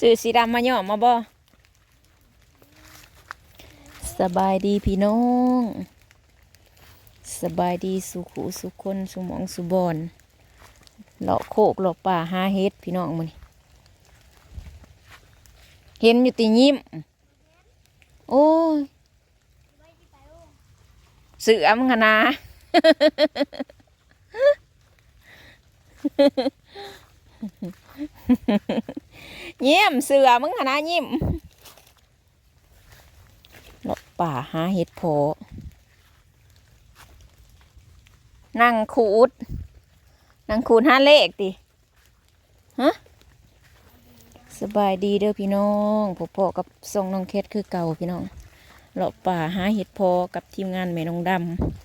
ซื้อสีดำมาย่อมมาบ่สบายดีพี่น้อง สบายดีสุขุสุคนสุมองสุบอนเลาะโคกเลาะป่าหาเฮ็ดพี่น้องมันเห็นอยู่ตียิ้ม โอ้ยเสือมึงหนนะ ยี่ยมเสือมึงหนนะยิ้มเลาะป่าหาเห็ดโผนั่งขูดนั่งขูดห้าเลขดิฮะสบายดีเด้อพี่น้องพ่อพ่อกับทรงน้องเคสคือเก่าพี่น้องเลาะป่าหาเห็ดพอกับทีมงานแม่น้องด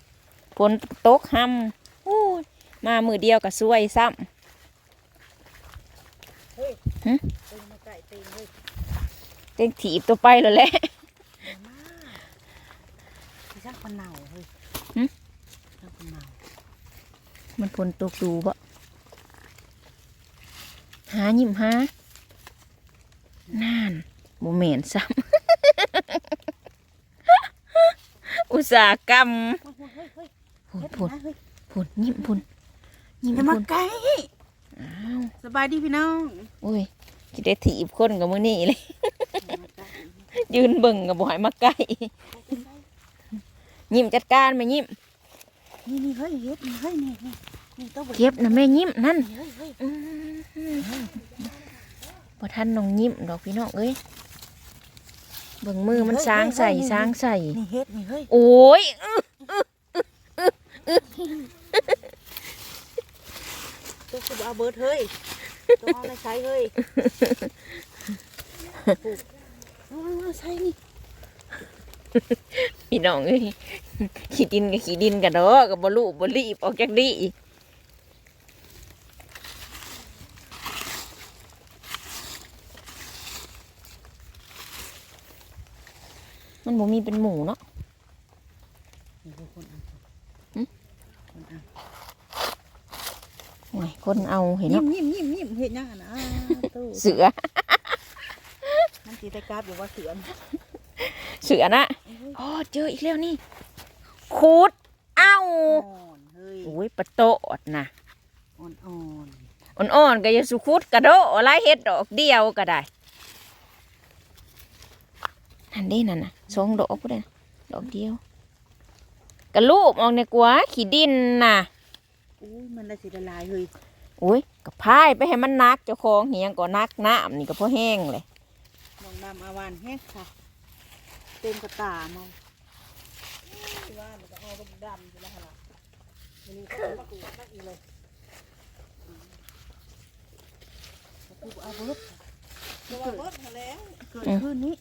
ำฝนตกห้ำมามือเดียวกับสวยซ้เฮ้ยหึตีนมาไก่ตีนเฮ้ยำเต็งถีบตัวไปเลยแหละมาพี่ช่างคนเน่าเฮ้ยหึช่างคนเน่ามันฝนตกดูบ่หายิ้มหาน่านโมเมนซ้ำอุตสาหกรรมเฮ้ยเฮ้ยพูนเฮ็ดพูนนะเฮ้ยพูนยิ้มพูนยิ้มอย่าพูมานไก่อ้าวสบายดีพี่น้อง โอ้ย จะได้ถีบคนกับมือนี่เลยอย่ามาไก่ยืนเบิ่งกับบ่อยมาใกล้ยิ้มจัดการมายิ้มนี่นี่เฮ้ยเฮ็ดนี่เฮ้ยนี่นี่นี่ต้องเก็บนะแม่ยิ้มนั่นเฮ้ยเฮ้ยอืมพอท่านน้องยิ้มดอกพี่น้องเอ้ยเบิ่งมือมันช้างใส่ช้างใส่นี่เฮ็ดนี่เฮ้ยโอ้ยอื้อตัวคือเอาเบิร์ดเฮ้ย ตัวเอาอะไรใช้เฮ้ยเอาเอาเอาใช้นี่พี่น้องเอ้ยขี้ดินกับขี้ดินกันดอกกับบลูบรีบออกจากดีมันบ่มีเป็นหมูเนาะนี่คือคนเอาหึคนเอา โอ้ยคนเอาเห็นยิ้เนาะมยิ้มยิ้มยิ้มเห็นยังอะนะอ่าตู้เสือมันตีตะกราบอยู่ว่าเสือมเสือนะอ๋อเจออีกแล้วนี่คูดเอ้าอ่อนเฮ้ยโอ้ยปะโตดนะอ่อนอ่อนอ่อนๆก็อย่าสุคุดกระโดดอะไรเฮ็ดดอกเดียวก็ได้นั่นเด้นั่นน่ะสองดอกก็ได้นะดอกเดียวกระลูบออกในกว่าขี้ดินน่ะ อุ้ยมันละสิละลายเฮ้ยโอ้ยก็พายไปให้มันนักเจ้าของเฮียงก็นักน้ำนี่ก็พอแห้งเลยมองดำอาวานแห้งค่ะเต็มกระตามองว่ามันจะเอาดำอยู่แล้วล่ะวันนี้ก็มากูนักอีเลยกูเอาเบิร์ดเอาเบิร์ดมาแล้วเกิดขึ้นนี้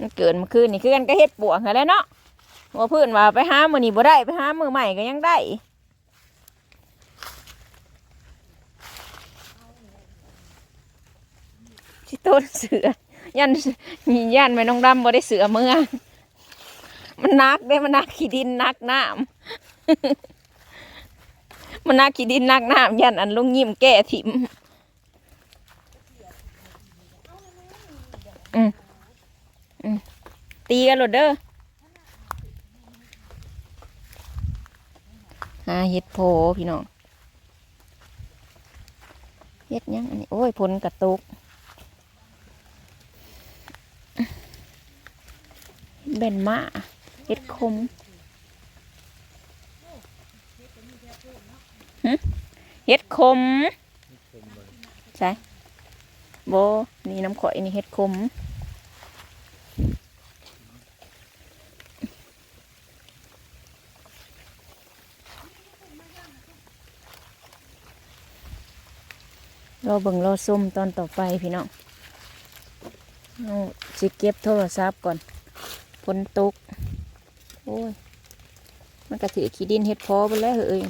มันเกิดเมื่อคืนนี่คือกันก็เฮ็ดปวกนั่นแหล้วเนาะว่าเพื่อนว่าไปหามือนี่บ่ได้ไปหามือใหม่ก็ยังได้ ที่ต้นเสือ ยันยันไม่น้องดำบ่ได้เสือเมื่อ มันนักได้มันนักขี้ดินนักน้ำมันนักขี้ดินนักน้ำยันอันลุงยิ้มแก้ถิ่มอืมอืมตีกันโลดเด้อหาเห็ดโพพี่น้องเห็ดยังอันนี้โอ้ยผลกระตุก เบนมาเห็ดคมเห็ดคมใช่โบนี่น้ำข่อยนี่เห็ดคมรอเบิ่งรอส้มตอนต่อไปพี่น้องเอาสิเก็บโทรศัพท์ก่อน ฝนตก โอ้ย มันกระถือขี้ดินเฮ็ดพอไปแล้วเฮ้ย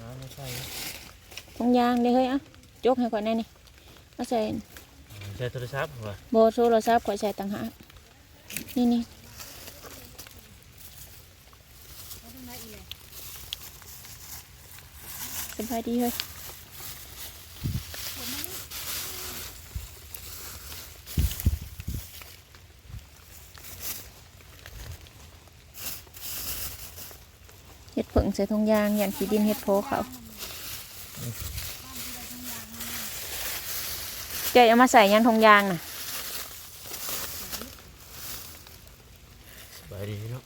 น้ำไม่ใช่ทงยางเด้เฮ้ยอะจกให้ก่อนแน่นี่เอาใส่ใช้โทรศัพท์เหรอโบโทรศัพท์ก่อนใส่ต่างหากนี่นี่สบายดีเฮ้ย เฮ็ดผึ่งใส่ทงยางยันขี้ดินเฮ็ดโพเขาเจ๊เอามาใส่ยังทงยางน่ะสบายดีเนาะ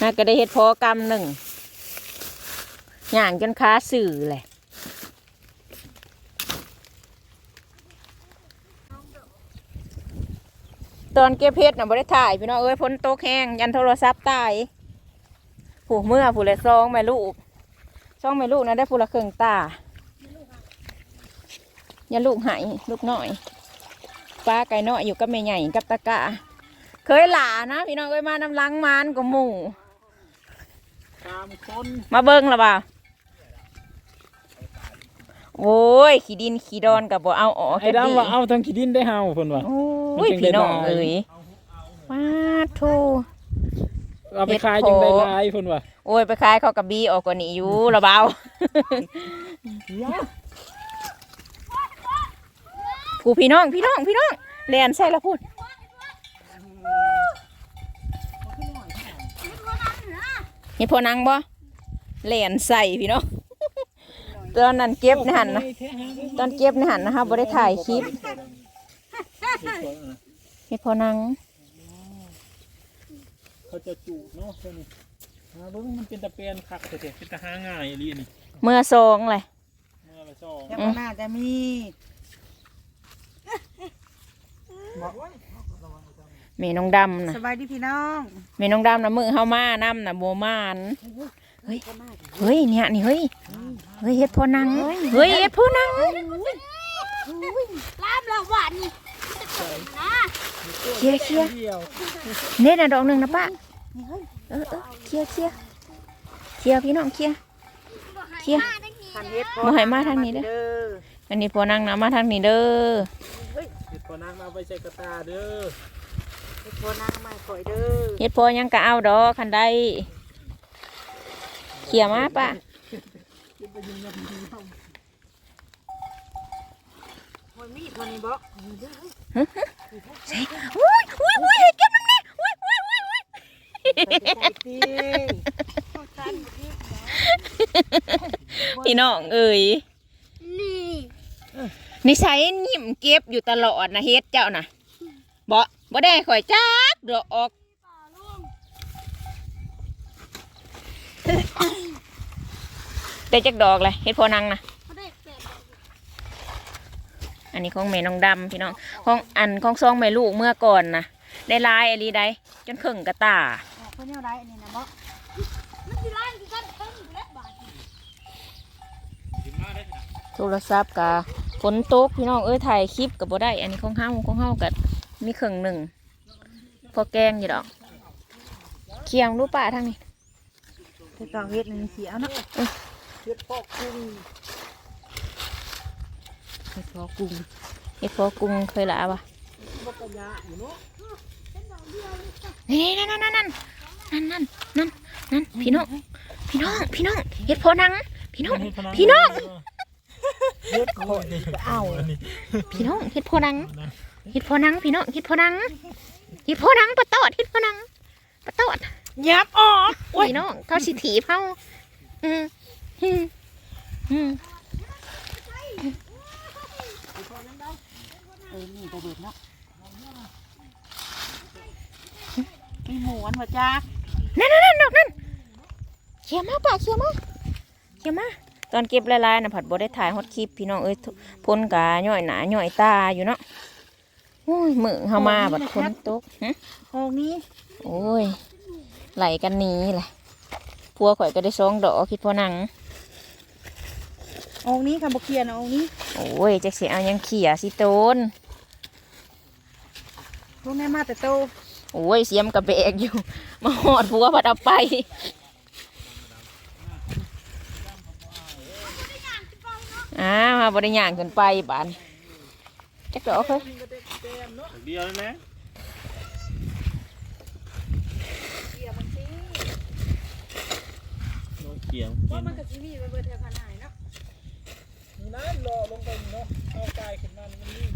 น่าก็ได้เฮ็ดโพกรรมหนึ่งย่างจนค้าสื่อแหละตอนเก็บเพชรน่ะบ่ได้ถ่ายพี่น้องเอ้ยพ้นโต๊ะแห้งยันโทรศัพท์ตาย ผู้เมื่อผู้ละซองแม่ลูกซองแม่ลูกนะได้ผู้ละเครื่องตาอย่าลูกหายลูกน้อยป้าไก่น้อยอยู่กับแม่ใหญ่กับตะกะ เคยหลานะพี่น้องเอ้ยมานำลังมานกับหมู่ตามคนมาเบิ้งและบ่าวโอ้ยขี้ดินขี้ดอนกับบ่เอาออกไอ้ดำว่าเอาทั้งขี้ดินได้เฮาเพิ่นว่าโอ้ยมันจึงได้พี่น้องลายเอ้ยมาโท เอาไปขายเฮ็จึดงโผได้หลายเพิ่นว่าโอ้ยไปขายเขากับบีออกกว่านี้อยู่ละเบาผู้พี่น้องพี่น้องพี่น้องเรียนใส่ละพูดเห็นพอนังบ่เรียนใส่พี่น้องตอนนั้นเก็บในหันนะตอนเก็บในหันนะคะบ่ได้ถ่ายคลิปเห็นพอนัง เขาจะจูเนาะเพิ่นนี่หาเบิ่งมันเป็นตะเปียนคักเด้อเป็นตะหาง่ายอีหลีนี่เมื่อซองเลยเมื่อละซองยังบ่น่าจะมีเมน้องดำนะสบายดีพี่น้องเมน้องดำนะมือเฮามาน้ำนะโบมานเฮ้ยเฮ้ยเนี่ยนี่เฮ้ยเฮ้ยเฮ็ดพอนังเฮ้ยเฮ็ดพอนังลามแล้วหวานนี่นะเคลียร์เคลียร์เดียวเน็ตนะดอกหนึ่งนะป้า เออเออเคลียร์เคลียร์เคลียร์พี่น้องเคลียร์เคลียร์คันเฮ็ดบ่ให้มาทางนี้เด้อเด้ออันนี้พอนังนะมาทางนี้เด้อเฮ็ดพอนางเอาไปใส่กระตาเด้อ เฮ็ดพอนางมาข่อยเด้อ เฮ็ดพอยังก็เอาดอกคันใดเคลียร์มาป้าข่อยมีดวันนี้บ่อุ้ยอุ้ยอุ้ยให้เก็บน้ำแน่อุ้ยอุ้ยอุ้ยอุ้ย ใส่ตี พี่น้องเอ้ยนี่นิสัยยิ้มเก็บอยู่ตลอดนะเฮ็ดเจ้านะบ่บ่ได้ข่อยจักเดอออกได้จักดอกเลยเฮ็ดพอนังนะอันนี้ของแม่น้องดำพี่น้องของอันของซองแม่ลูกเมื่อก่อนนะได้ลายอะไรได้จนครึ่งกระตา เพิ่นเอาไรอันนี้นะบ่มันสิไล่คือกันเพิ่งอยู่แล้วบาทโทรศัพท์กะฝนตกพี่น้องเอ้ยถ่ายคลิปกับบ่ได้ อันนี้ของเฮาของเฮากัมีครึ่งหนึ่งพอแกงอยู่ดอกเคียงรู้ป่าทางนี้เฮ็ดต้องเฮ็ดนี่เสียเนาะเฮ็ดพอกกุ้งเฮ็ดพอกุ้งเฮ็ดพอกุ้งเคยละปะบ่กระยะอยู่เนาะนี่นั่นนั่นนั่ นนั่นนั่นนั่นนั่นนั่นพี่น้องพี่น้องพี่น้องเฮ็ดพอนัง พี่น้องพี่น้องเฮ็ดข่อยเอาอันนี้พี่น้องเฮ็ดพอนังเฮ็ดพอนังพี่น้องเฮ็ดพอนังเฮ็ดพอนังปะตอดเฮ็ดพอนังปะตอดยับออกพี่น้องเขาสิถีบเฮาอืมอืมอืมเออนี่บ่เบิดเนาะมีหมูอันว่าจัก นั่นนั่นนั่นดอกนั่นเขี่ยมาป่ะเขี่ยมาเขี่ยมาตอนเก็บลายๆน่ะผัดบ่ได้ถ่ายฮอตคลิปพี่น้องเอ้ยทุพ่นกาย่อยหนาย่อยตาอยู่เนาะโอ้ยมือเฮามาบัดฝนตกหึห้องนี้โอ้ยไหลกันหนี้แหละพัวข่อยก็ได้สองดอกคิดพอนังห้องนี้ค่ะบ่เคลียร์นะห้องนี้ โอ้ยจะเสียเอายังเขี่ยสิโตนลูกแม่มาแต่โต โอ้ยเสียมกระเบกอยู่ มาหอดพัวพัดเอาไปอ้าวมาบริย่างขึ้นไปบานจักดอกเฮ้ยเดียวเลยนะน้องเขียงกินมันก็สิมีไปเบิดแถวขนาดเนาะนี่นะรอลงไปนี่เนาะเอากายขึ้นมานี่มันนี่อ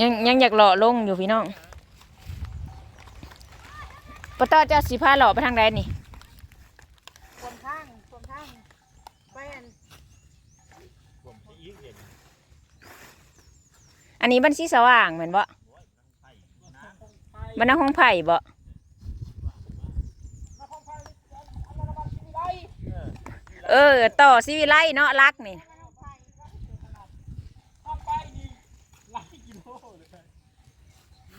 ยู่เด้อยังยังอยากหล่อลงอยู่พี่น้องปะต้อเจ้าสีผ้าหล่อไปทางใดนี่คนข้างคนข้างไปอันผมจะอีกเด่นอันนี้บันสีสว่างเหมือนบ่บันนักห้องไผ่บ่เออ ต่อสิวิไลเนาะรักนี่ ต้องไปนี่หลายกิโลเลย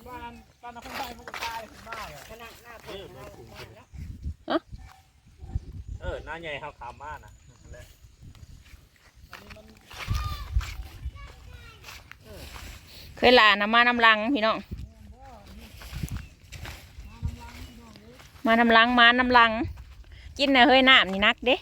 บ้านบ้านนักท่องเที่ยวมันก็ตายถึงบ้านเลยขนาดหน้าเปิดหน้าผมมาแล้วเออหน้าใหญ่เขาขามมานะนั่นแหละเคยลานะมานำลังพี่น้อง มานำลังมานำลัง กินน่ะเฮ้ยน้ำนี่นักเด้